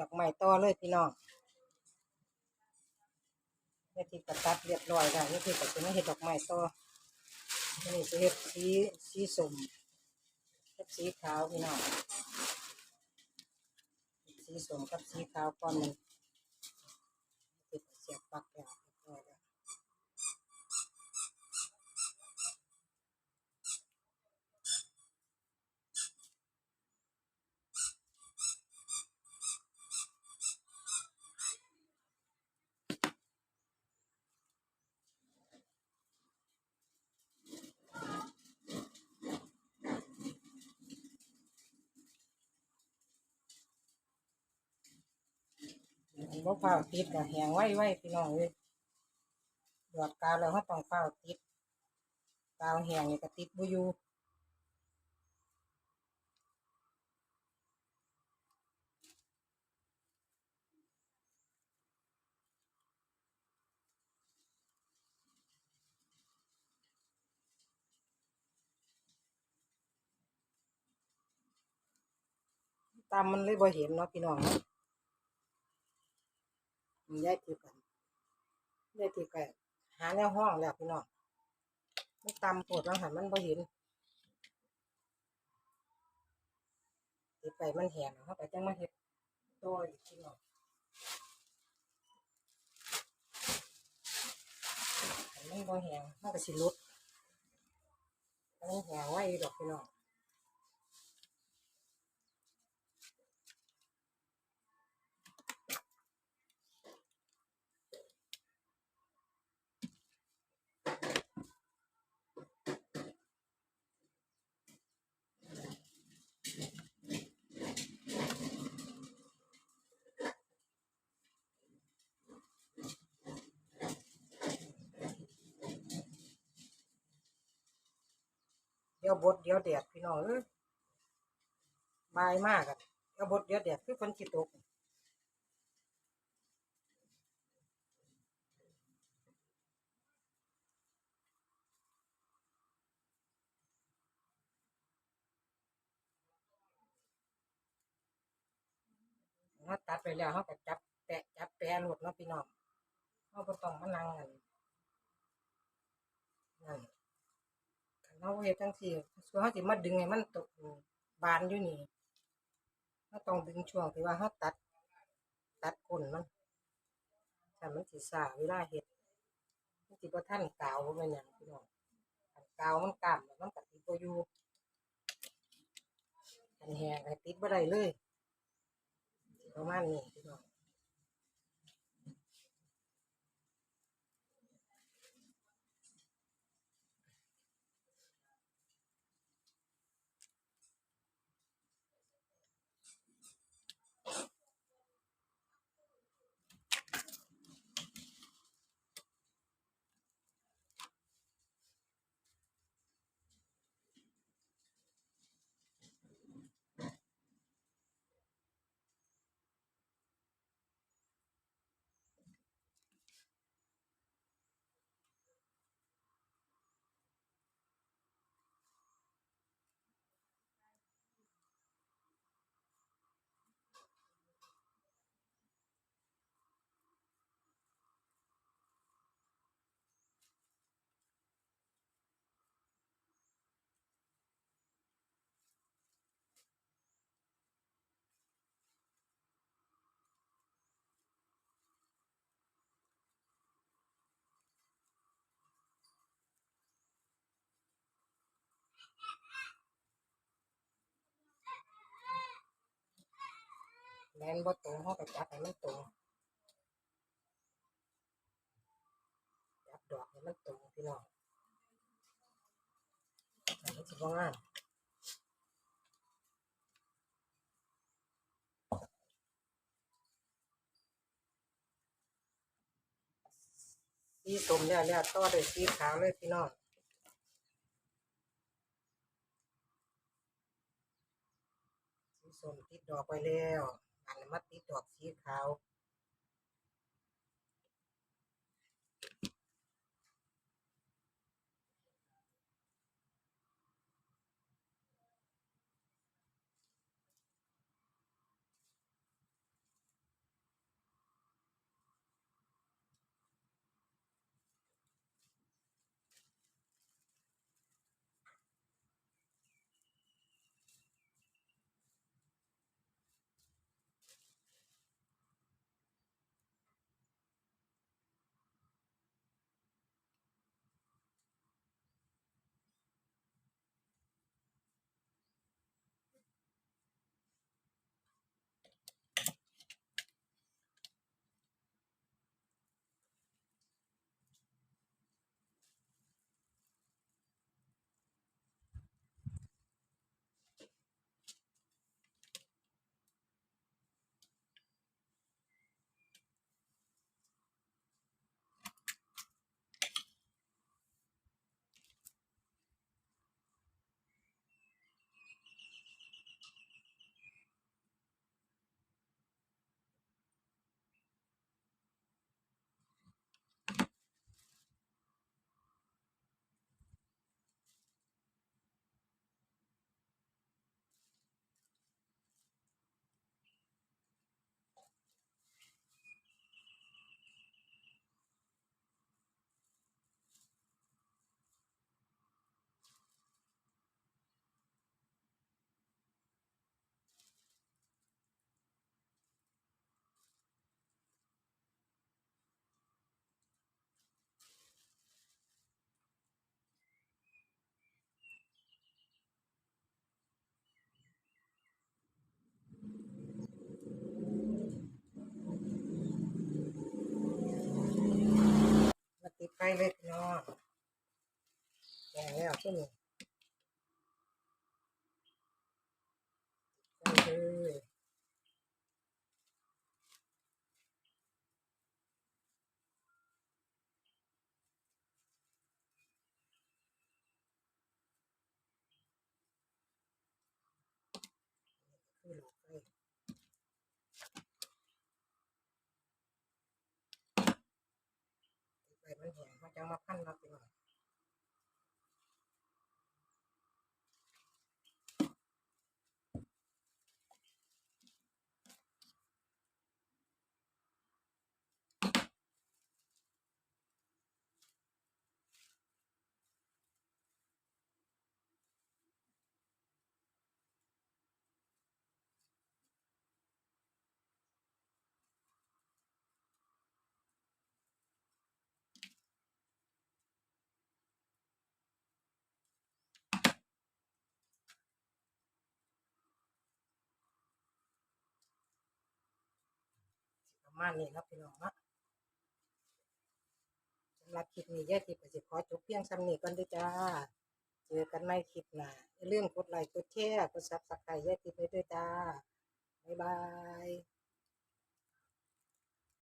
ดอกไม้ต่อเลยพี่น้องเนี่ยที่กระตัดเรียบร้อยแล้วนี่คือก็จะไม่เห็ดดอกไม้ต่ออันนี่จะเห็ดสีสีส้มกับสีขาวพี่น้องสีส้มกับสีขาวก่อนหนติดเสียบปักแล้ว บ่เฝ้าติดก็แหงไว้ไว้พี่น้องเลยหยอดกาวแล้วเขาต้องเฝ้าติดกาวแหงนี่ก็ติดบ่อยู่ตามมันเลยบ่เห็นเนาะพี่น้องเนาะ มียายติดกันยายติดกันหาแนวห้องแล้วพี่น้องมันตำปวดแล้วหันมันบ่เห็นติดไปมันแหงเข้าไปจังมาเฮ็ดต่ออีกพี่น้องมันบ่แหงมันก็สิลุดมันแหงไว้ดอกพี่น้อง ดี๋ยวบดเดี๋ยวแดดพี่น้องเอ้ยบายมากอะเดี๋ยวบดเดี๋ยวแดดคือฝนสิตกเราตัดไปแล้วเขาก็จับแปะจับแปะหลดเนาะพี่น้องเขาก็ต้องมานั่งกันนั่น เขาเฮ็ดจังซี่ส่วนเขาสิมาดึงให้มันตกบานอยู่นี่เขาต้องดึงช่วงที่ว่าเขาตัด ตัดก้นมันแต่มันสิซ่าเวลาเฮ็ดมันสิบ่ทันกาวบ่แม่นหยังพี่น้องคันกาวมันกล้ามแล้วมันก็ติดบ่อยู่คันแห้งก็ติดบ่ได้เลยประมาณนี้พี่น้อง แลนบ่ตรงเขาก็จับให้มันตรงจับดอกให้มันตรงพี่น้องอันนี้สิบ่างามสีส้มแล้วแล้วต่อด้วยสีขาวเลยพี่น้องสีสมติดดอกไปแล้ว อันนี้มาติดดอกสีขาว เลยพี่น้องแกงแล้วช่วนี้ใส่เลยคือหลอดไฟไปมัน แห้งเขาจะเอามาพันมาพี่น้อง ประมาณนี้ครับพี่น้องเนาะสำหรับคลิปนี้แย่าทิพย์ก็สิขอจบเพียงซ้ำนี้ก่อนด้วยจ้า เจอกันในคลิปหน้าอย่าลืมกดไลค์กดแชร์กดซับสไครต์แย่คลิปไปด้วยจ้า บ๊ายบาย